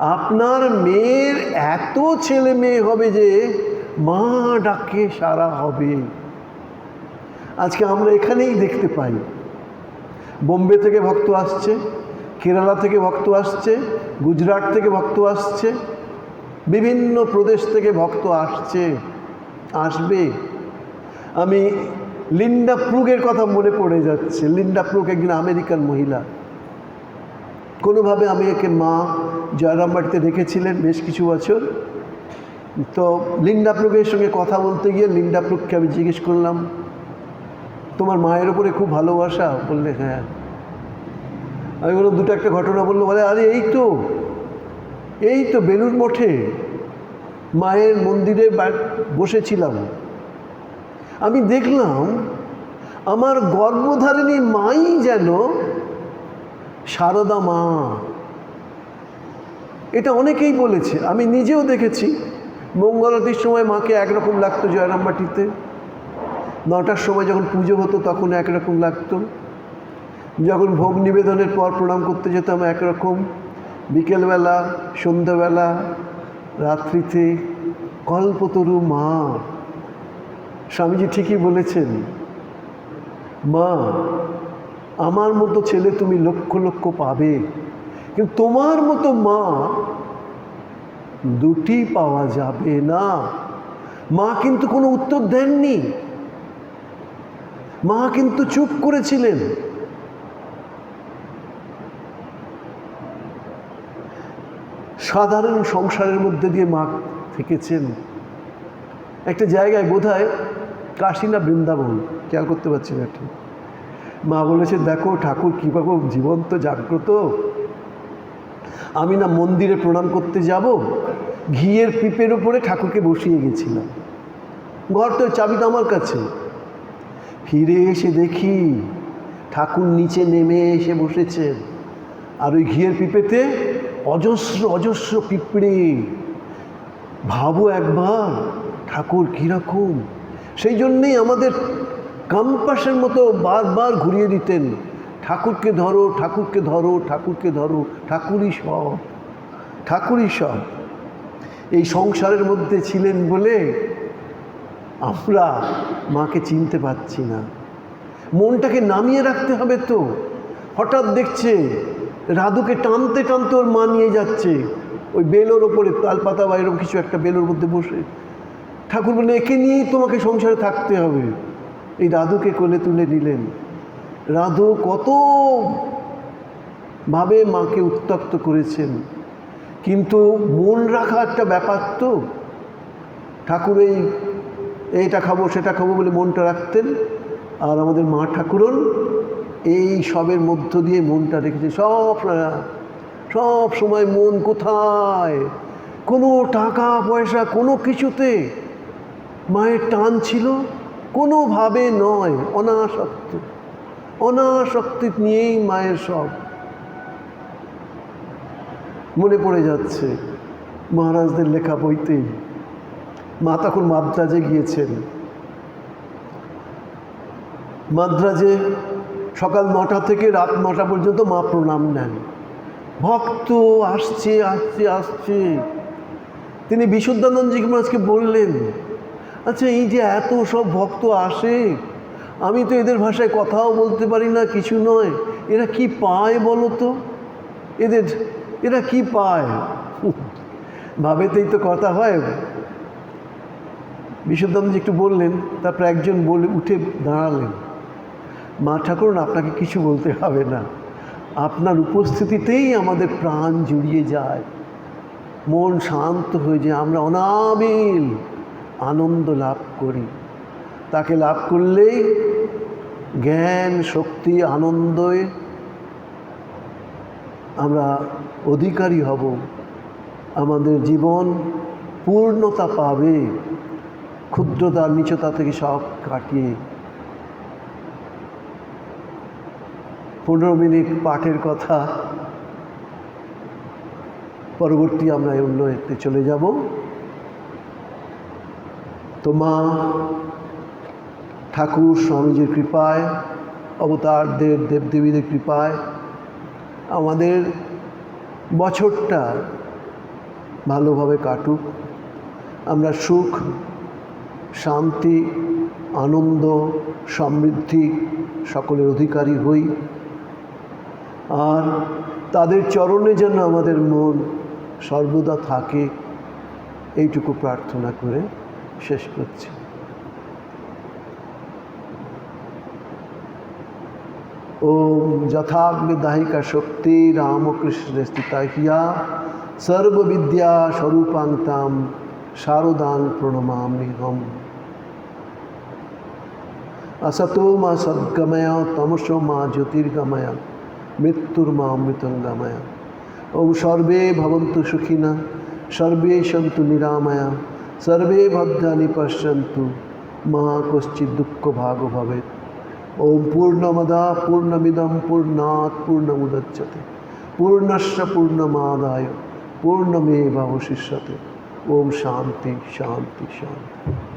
আপনার মেয়ের এত ছেলে মেয়ে হবে যে মা ডাকে সারা হবে। আজকে আমরা এখানেই দেখতে পাই। বোম্বে থেকে ভক্ত আসছে, কেরালা থেকে ভক্ত আসছে, গুজরাট থেকে ভক্ত আসছে, বিভিন্ন প্রদেশ থেকে ভক্ত আসছে, আসবে। আমি লিন্ডা প্রুগের কথা মনে পড়ে যাচ্ছে। লিন্ডা প্রুগ একজন আমেরিকান মহিলা। কোনোভাবে আমি একে মা জয়রামবাড়িতে রেখেছিলেন বেশ কিছু বছর। তো লিন্ডা প্রুগের সঙ্গে কথা বলতে গিয়ে লিন্ডা প্রুগকে আমি জিজ্ঞেস করলাম, তোমার মায়ের ওপরে খুব ভালোবাসা? বললে হ্যাঁ। আমি বললাম, দুটো একটা ঘটনা বলল। বলে, আরে, এই তো এই তো বেলুর মঠে মায়ের মন্দিরে বসেছিলাম। আমি দেখলাম আমার গর্ভধারিণী মাই যেন সারদা মা এটা অনেকেই বলেছে, আমি নিজেও দেখেছি। মঙ্গলাতির সময় মাকে একরকম লাগতো জয়রামবাটিতে। নটার সময় যখন পুজো হতো তখন একরকম লাগতো। যখন ভোগ নিবেদনের পর প্রণাম করতে যেতাম একরকম। বিকেলবেলা, সন্ধ্যাবেলা, রাত্রিতে, কল্পতরু মা। স্বামীজি ঠিকই বলেছেন, মা, আমার মতো ছেলে তুমি লক্ষ লক্ষ পাবে। কিন্তু তোমার মতো মা দুটি পাওয়া যাবে না। মা কিন্তু কোনো উত্তর দেননি। মা কিন্তু চুপ করেছিলেন। সাধারণ সংসারের মধ্যে দিয়ে মা থেকেছেন। একটা জায়গায় বোধ হয় কাশী না বৃন্দাবন, খেয়াল করতে পারছি না ঠিক। মা বলেছে, দেখো ঠাকুর কীভাবে জীবন্ত জাগ্রত। আমি না মন্দিরে প্রণাম করতে যাব, ঘিয়ের পিপের উপরে ঠাকুরকে বসিয়ে গেছিলাম। ঘর তো আমার কাছে। ফিরে এসে দেখি ঠাকুর নিচে নেমে এসে বসেছেন আর ওই ঘিয়ের পিপেতে অজস্র অজস্র পিঁপড়ে। ভাবো একবার ঠাকুর কীরকম। সেই জন্যেই আমাদের কাম্পাসের মতো বারবার ঘুরিয়ে দিতেন। ঠাকুরকে ধরো ঠাকুরকে ধরো ঠাকুরকে ধরো, ঠাকুরই সব ঠাকুরই সব। এই সংসারের মধ্যে ছিলেন বলে আমরা মাকে চিনতে পারছি না। মনটাকে নামিয়ে রাখতে হবে তো। হঠাৎ দেখছে রাধুকে টানতে টানতে ওর মা নিয়ে যাচ্ছে। ওই বেলোর ওপরে তালপাতা বা এরকম কিছু একটা বেলোর মধ্যে বসে। ঠাকুর বলে একে নিয়েই তোমাকে সংসারে থাকতে হবে। এই রাধুকে কোলে তুলে নিলেন। রাধু কত ভাবে মাকে উত্তপ্ত করেছেন। কিন্তু মন রাখা একটা ব্যাপার তো। ঠাকুর এই, এইটা খাব, সেটা খাব বলে মনটা রাখতেন। আর আমাদের মা ঠাকুরন এই সবের মধ্য দিয়ে মনটা রেখেছে। সব সব সময় মন কোথায়? কোনো টাকা পয়সা, কোনো কিছুতে মায়ের টান ছিল? কোনোভাবে নয়, অনাসক্ত। অনাসক্তি নিয়েই মায়ের সব। মনে পড়ে যাচ্ছে, মহারাজদের লেখা বইতেই মা তখন মাদ্রাজে গিয়েছেন। মাদ্রাজে সকাল নটা থেকে রাত নটা পর্যন্ত মা প্রণাম নেন। ভক্ত আসছে আসছে আসছে। তিনি বিশুদ্ধানন্দজি মহারাজকে বললেন আচ্ছা এই যে এত সব ভক্ত আসে আমি তো এদের ভাষায় কথাও বলতে পারি না, কিছু নয়। এরা কি পায় বলো তো? এদের, এরা কি পায়? ভাবেতেই তো কথা হয়। বিশুদ্ধানন্দজি একটু বললেন, তারপর একজন বলে উঠে দাঁড়ালেন। মা ঠাকুরন, আপনাকে কিছু বলতে হবে না। আপনার উপস্থিতিতেই আমাদের প্রাণ জুড়িয়ে যায়। মন শান্ত হয়ে যায়, আমরা অনাবিল আনন্দ লাভ করি। তাকে লাভ করলেই জ্ঞান, শক্তি আনন্দে আমরা অধিকারী হব। আমাদের জীবন পূর্ণতা পাবে। ক্ষুদ্রতা, নিচতা থেকে সব কাটিয়ে। পনেরো মিনিট পাঠের কথা। পরবর্তী আমরা অন্য একটি চলে যাব। তো মা ঠাকুর স্বামীজির কৃপায়, অবতারদের, দেবদেবীদের কৃপায়, আমাদের বছরটা ভালোভাবে কাটুক। আমরা সুখ, শান্তি, আনন্দ, সমৃদ্ধি সকলের অধিকারী হই। আর তাদের চরণে যেন আমাদের মন সর্বদা থাকে, এইটুকু প্রার্থনা করে শেষ করছি। ওম যথাগ্নিদাহিকা শক্তি রামকৃষ্ণে স্থিতা হিয়া সর্ববিদ্যা স্বরূপাংতাম শারদাং প্রণমামি হম असतो मा सद्गमय तमसो मा ज्योतिर्गमय मृत्युर्मा अमृतंगमय ओम सर्वे भवन्तु सुखिनः सर्वे सन्तु निरामया सर्वे भद्राणि पश्यन्तु मा कश्चित् दुःखभागो ওম পূর্ণমদা পূর্ণমিদম পূর্ণাৎ পূর্ণমুদচ্ছতে পূর্ণস্য পূর্ণমাদায় পূর্ণমেব অবশিষ্যতে ওম শান্তি শান্তি শান্তি।